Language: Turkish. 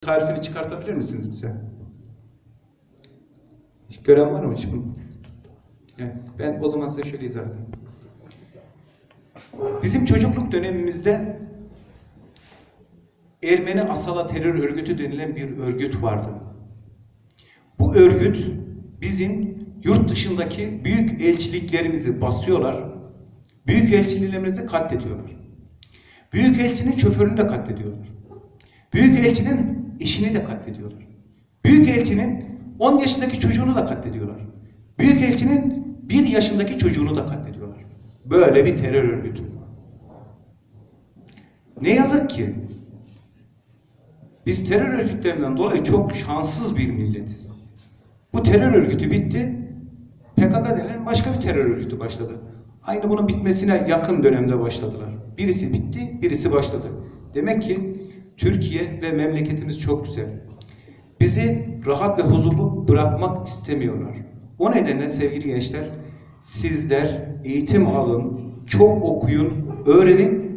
tarifini çıkartabilir misiniz bize? Hiç gören var mı bunu? Yani ben o zaman size şöyle izah edeyim. Bizim çocukluk dönemimizde Ermeni Asala Terör Örgütü denilen bir örgüt vardı. Bu örgüt bizim yurt dışındaki büyük elçiliklerimizi basıyorlar. Büyük elçiliklerimizi katlediyorlar. Büyük elçinin şoförünü de katlediyorlar. Büyükelçinin eşini de katlediyorlar. Büyükelçinin 10 yaşındaki çocuğunu da katlediyorlar. Büyükelçinin 1 yaşındaki çocuğunu da katlediyorlar. Böyle bir terör örgütü. Ne yazık ki biz terör örgütlerinden dolayı çok şanssız bir milletiz. Bu terör örgütü bitti. PKK denilen başka bir terör örgütü başladı. Aynı bunun bitmesine yakın dönemde başladılar. Birisi bitti, birisi başladı. Demek ki Türkiye ve memleketimiz çok güzel. Bizi rahat ve huzurlu bırakmak istemiyorlar. O nedenle sevgili gençler, sizler eğitim alın, çok okuyun, öğrenin